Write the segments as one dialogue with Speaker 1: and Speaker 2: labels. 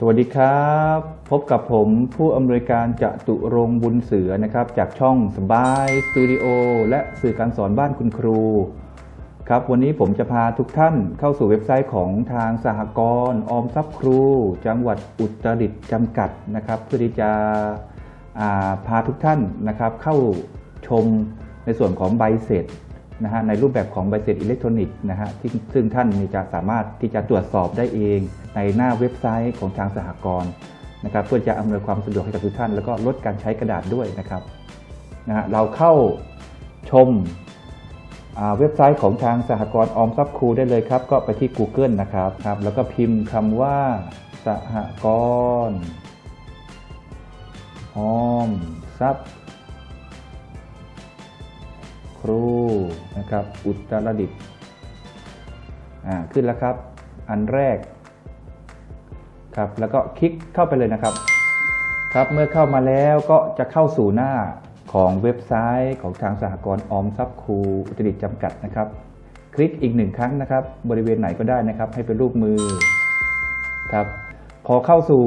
Speaker 1: สวัสดีครับ พบกับผมผู้อำนวยการจตุรงบุญเสือนะครับ จากช่องสบายสตูดิโอและสื่อการสอนบ้านคุณครู ครับ วันนี้ผมจะพาทุกท่านเข้าสู่เว็บไซต์ของทางสหกรณ์ออมทรัพย์ครู จังหวัดอุตรดิตถ์จำกัดนะครับ เพื่อที่จะาพาทุกท่านนะครับ เข้าชมในส่วนของใบเสร็จนะฮะในรูปแบบของใบเสร็จอิเล็กทรอนิกส์นะฮะที่ซึ่งท่านจะสามารถที่จะตรวจสอบได้เอง ในหน้าเว็บไซต์ของทางสหกรณ์นะครับเพื่อจะอำนวยความสะดวกให้กับทุกท่าน แล้วก็ลดการใช้กระดาษด้วยนะครับนะฮะเราเข้าชมเว็บไซต์ของทางสหกรณ์ออมทรัพย์ครูได้เลยครับ ก็ไปที่ Google นะครับครับ แล้วก็พิมพ์คำว่า สหกรณ์ออมทรัพย์ ครูนะครับ อุตรดิตถ์อ่าขึ้นแล้วครับ อันแรก ครับแล้วก็คลิกเข้าไปเลยนะครับ ครับเมื่อเข้ามาแล้วก็จะเข้าสู่หน้าของเว็บไซต์ของทางสหกรณ์ออมทรัพย์ครูอุตรดิตถ์จำกัดนะครับ คลิกอีกหนึ่งครั้งนะครับ บริเวณไหนก็ได้นะครับ ให้เป็นรูปมือครับพอเข้าสู่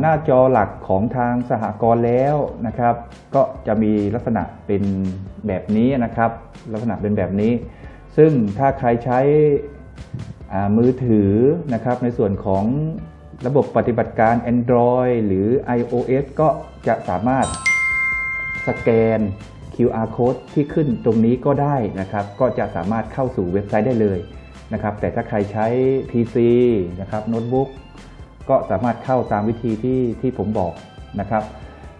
Speaker 1: หน้าจอหลักของทางสหกรณ์แล้วนะครับ ก็จะมีลักษณะเป็นแบบนี้นะครับ ลักษณะเป็นแบบนี้ ซึ่งถ้าใครใช้ มือถือนะครับในส่วนของระบบปฏิบัติการ Android หรือ iOS ก็จะสามารถสแกน QR code ที่ขึ้นตรงนี้ก็ได้นะครับ ก็จะสามารถเข้าสู่เว็บไซต์ได้เลยนะครับ แต่ถ้าใครใช้ PC นะครับโน้ตบุ๊กก็สามารถเข้าตามวิธีที่ที่ผมบอกนะครับ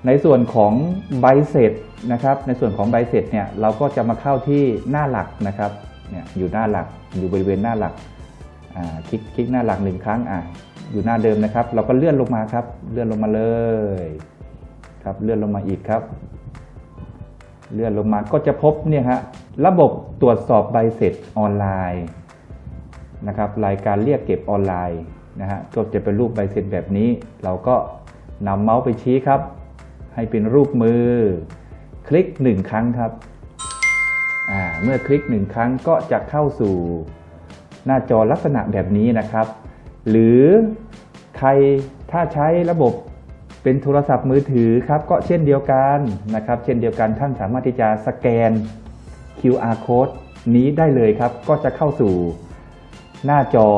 Speaker 1: ในส่วนของใบเสร็จนะครับ ในส่วนของใบเสร็จเนี่ยเราก็จะมาเข้าที่หน้าหลักนะครับเนี่ยอยู่หน้าหลักอยู่บริเวณหน้าหลัก คลิกคลิกหน้าหลักหนึ่งครั้งอ่าอยู่หน้าเดิมนะครับ เราก็เลื่อนลงมาครับ เลื่อนลงมาเลยครับ เลื่อนลงมาอีกครับ เลื่อนลงมาก็จะพบเนี่ยฮะระบบตรวจสอบใบเสร็จออนไลน์นะครับ รายการเรียกเก็บออนไลน์นะฮะก็จะเป็นรูปใบเสร็จแบบนี้ เราก็นำเมาส์ไปชี้ครับ ให้เป็นรูปมือ คลิกหนึ่งครั้งครับเมื่อคลิกหนึ่งครั้งก็จะเข้าสู่ หน้าจอลักษณะแบบนี้นะครับ หรือใครถ้าใช้ระบบเป็นโทรศัพท์มือถือครับก็เช่นเดียวกันนะครับ เช่นเดียวกันท่านสามารถที่จะสแกน QR code นี้ได้เลยครับ ก็จะเข้าสู่หน้าจอ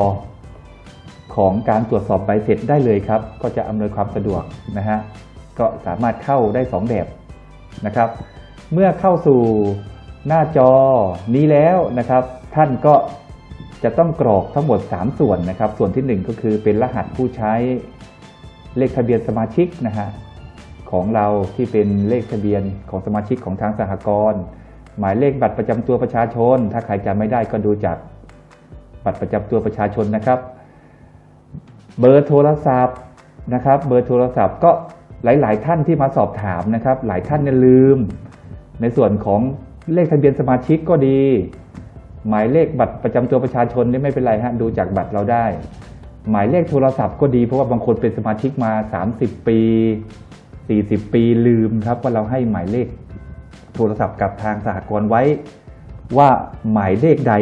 Speaker 1: ของการตรวจสอบใบเสร็จได้เลยครับ ก็จะอำนวยความสะดวกนะฮะก็สามารถเข้าได้ 2 แบบนะครับ เมื่อเข้าสู่หน้าจอนี้แล้วนะครับ ท่านก็ จะต้องกรอกทั้งหมด 3 ส่วนนะครับ ส่วนทีหนึ่1 ก็คือเป็นรหัสผู้ใช้เลขทะเบียนสมาชิกนะฮะของเราที่เป็นเลขทะเบียนของสมาชิกของทางสหกรณ์หมายเลขบัตรประจำตัวประชาชน ถ้าใครจำไม่ได้ก็ดูจากบัตรประจำตัวประชาชนนะครับ เบอร์โทรศัพท์นะครับ เบอร์โทรศัพท์ก็หลาย ๆ ท่านที่มาสอบถามนะครับ หลายท่านเนี่ยลืม ในส่วนของเลขทะเบียนสมาชิกก็ดี หมายเลขบัตรประจำตัวประชาชนนี่ไม่เป็นไรฮะดูจากบัตรเราได้ หมายเลขโทรศัพท์ก็ดีเพราะว่าบางคนเป็นสมาชิกมา 30 ปี 40 ปีลืมครับว่าเราให้หมายเลขโทรศัพท์กับทางสหกรณ์ไว้ ว่าหมายเลขใด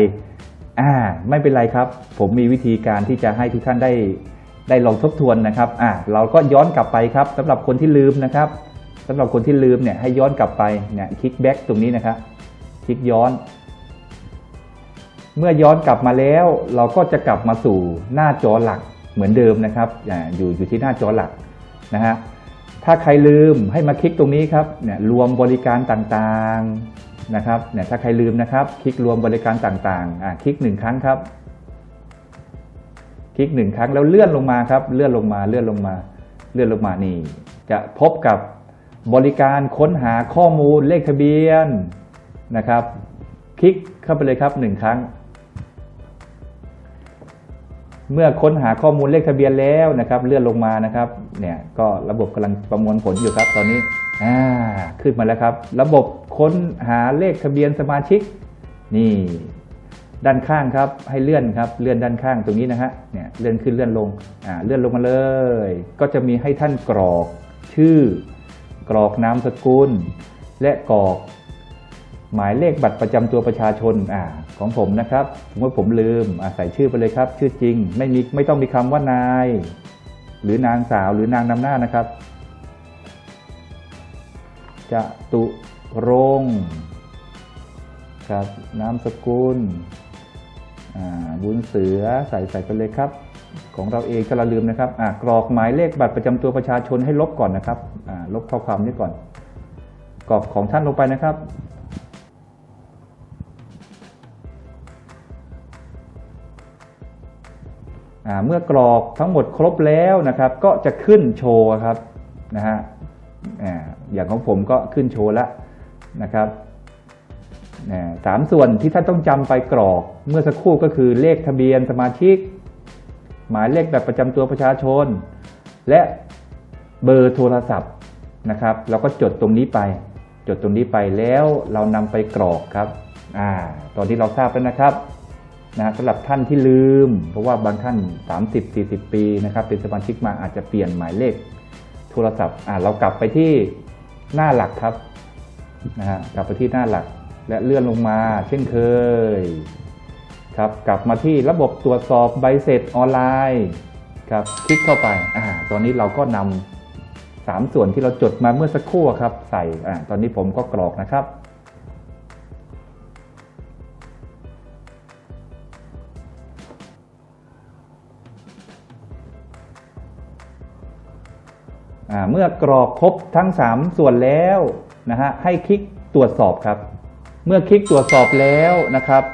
Speaker 1: อ่าไม่เป็นไรครับ ผมมีวิธีการที่จะให้ทุกท่านได้ได้ลองทบทวนนะครับอ่าเราก็ย้อนกลับไปครับสำหรับคนที่ลืมนะครับสำหรับคนที่ลืมเนี่ยให้ย้อนกลับไปเนี่ยคลิกแบ็กตรงนี้นะครับ คลิกย้อน เมื่อย้อนกลับมาแล้ว เราก็จะกลับมาสู่หน้าจอหลักเหมือนเดิมนะครับอยู่อยู่ที่หน้าจอหลักนะฮะถ้าใครลืมให้มาคลิกตรงนี้ครับเนี่ยรวมบริการต่างๆนะครับเนี่ยถ้าใครลืมนะครับ คลิกรวมบริการต่างๆอ่าคลิกหนึ่งครั้งครับ คลิกหนึ่งครั้งแล้วเลื่อนลงมาครับ เลื่อนลงมาเลื่อนลงมาเลื่อนลงมานี่ จะพบกับบริการค้นหาข้อมูลเลขทะเบียนนะครับ คลิกเข้าไปเลยครับหนึ่งครั้ง เมื่อค้นหาข้อมูลเลขทะเบียนแล้วนะครับ เลื่อนลงมานะครับเนี่ยก็ระบบกำลังประมวลผลอยู่ครับตอนนี้อ่าขึ้นมาแล้วครับ ระบบค้นหาเลขทะเบียนสมาชิก นี่ ด้านข้างครับ ให้เลื่อนครับเลื่อนด้านข้างตรงนี้นะฮะเนี่ยเลื่อนขึ้นเลื่อนลงอ่าเลื่อนลงมาเลย ก็จะมีให้ท่านกรอกชื่อกรอกนามสกุล และกรอก หมายเลขบัตรประจำตัวประชาชนอของผมนะครับสมมติผมลืมใส่ชื่อไปเลยครับ ชื่อจริง ไม่มีไม่ต้องมีคำว่านาย หรือนางสาวหรือนางนำหน้านะครับ จะตุรงครับนามสกุลบุญเสือใส่ใส่ไปเลยครับ ของเราเองก็เราลืมนะครับกรอกหมายเลขบัตรประจำตัวประชาชนให้ลบก่อนนะครับลบข้อความนี้ก่อน กรอกของท่านลงไปนะครับ เมื่อกรอกทั้งหมดครบแล้วนะครับ ก็จะขึ้นโชว์ครับนะฮะอย่างของผมก็ขึ้นโชว์แล้วนะครับสามส่วนที่ท่านต้องจำไปกรอกเมื่อสักครู่ก็คือเลขทะเบียนสมาชิก หมายเลขแบบประจำตัวประชาชน และเบอร์โทรศัพท์นะครับ เราก็จดตรงนี้ไป จดตรงนี้ไปแล้วเรานำไปกรอกครับ อ่า ตอนที่เราทราบแล้วนะครับ นะสำหรับท่านที่ลืม เพราะว่าบางท่าน 30-40 ปีนะครับเป็นสมาชิกมาอาจจะเปลี่ยนหมายเลขโทรศัพท์อ่าเรากลับไปที่หน้าหลักครับนะฮะกลับไปที่หน้าหลักและเลื่อนลงมา เช่นเคยครับกลับมาที่ระบบตรวจสอบใบเสร็จออนไลน์ครับคลิกเข้าไปอ่าตอนนี้เราก็นำสามส่วนที่เราจดมาเมื่อสักครู่ครับใส่อ่าตอนนี้ผมก็กรอกนะครับ เมื่อกรอกครบทั้ง 3 ส่วนแล้วนะฮะให้คลิกตรวจสอบครับ เมื่อคลิกตรวจสอบแล้วนะครับ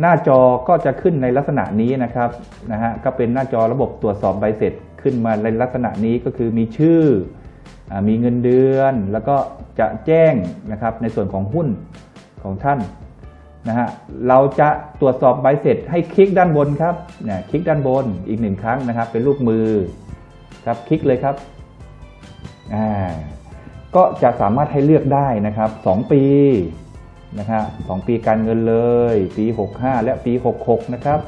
Speaker 1: หน้าจอก็จะขึ้นในลักษณะนี้นะครับนะฮะก็เป็นหน้าจอระบบตรวจสอบใบเสร็จขึ้นมาในลักษณะนี้ก็คือมีชื่ออมีเงินเดือน แล้วก็จะแจ้งนะครับในส่วนของหุ้นของท่านนะฮะเราจะตรวจสอบใบเสร็จให้คลิกด้านบนครับเนี่ยคลิกด้านบนอีกหนึ่งครั้งนะครับ เป็นรูปมือครับคลิกเลยครับ ก็จะสามารถให้เลือกได้นะครับ2ปีนะฮะสองปีการเงินเลย ปี 65 และปี 66 นะครับ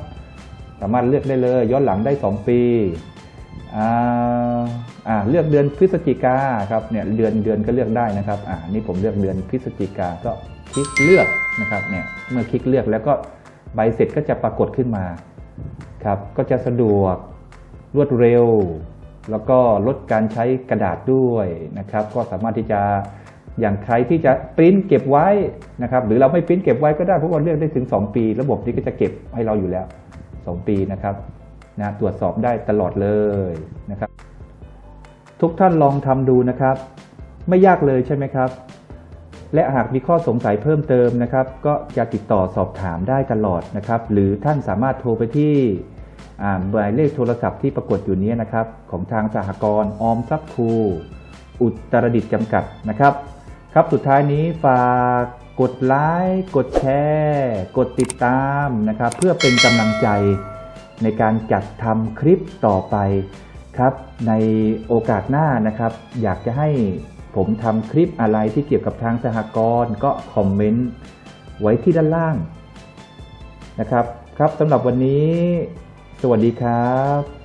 Speaker 1: สามารถเลือกได้เลยย้อนหลังได้ 2 ปีอ่า,อาเลือกเดือนพฤศจิกาครับเนี่ยเดือนเดือนก็เลือกได้นะครับอ่านี่ผมเลือกเดือนพฤศจิกาก็คลิกเลือกนะครับเนี่ยเมื่อคลิกเลือกแล้วก็ใบเสร็จก็จะปรากฏขึ้นมาครับก็จะสะดวกรวดเร็ว แล้วก็ลดการใช้กระดาษด้วยนะครับ ก็สามารถที่จะอย่างใครที่จะปริ้นเก็บไว้นะครับหรือเราไม่ปริ้นเก็บไว้ก็ได้เพราะว่าเลือกได้ถึง 2 ปี ระบบนี้ก็จะเก็บให้เราอยู่แล้ว 2 ปีนะครับนะตรวจสอบได้ตลอดเลยนะครับ ทุกท่านลองทำดูนะครับ ไม่ยากเลยใช่ไหมครับ และหากมีข้อสงสัยเพิ่มเติมนะครับ ก็จะติดต่อสอบถามได้ตลอดนะครับ หรือท่านสามารถโทรไปที่ หมายเลขโทรศัพท์ที่ปรากฏอยู่นี้นะครับ ของทางสหกรณ์ออมทรัพย์ครูอุตรดิตถ์จำกัดนะครับ ครับสุดท้ายนี้ฝากกดไลค์กดแชร์กดติดตามนะครับ เพื่อเป็นกำลังใจในการจัดทำคลิปต่อไปครับ ในโอกาสหน้านะครับ อยากจะให้ผมทำคลิปอะไรที่เกี่ยวกับทางสหกรณ์ก็คอมเมนต์ไว้ที่ด้านล่างนะครับ ครับสำหรับวันนี้ สวัสดีครับ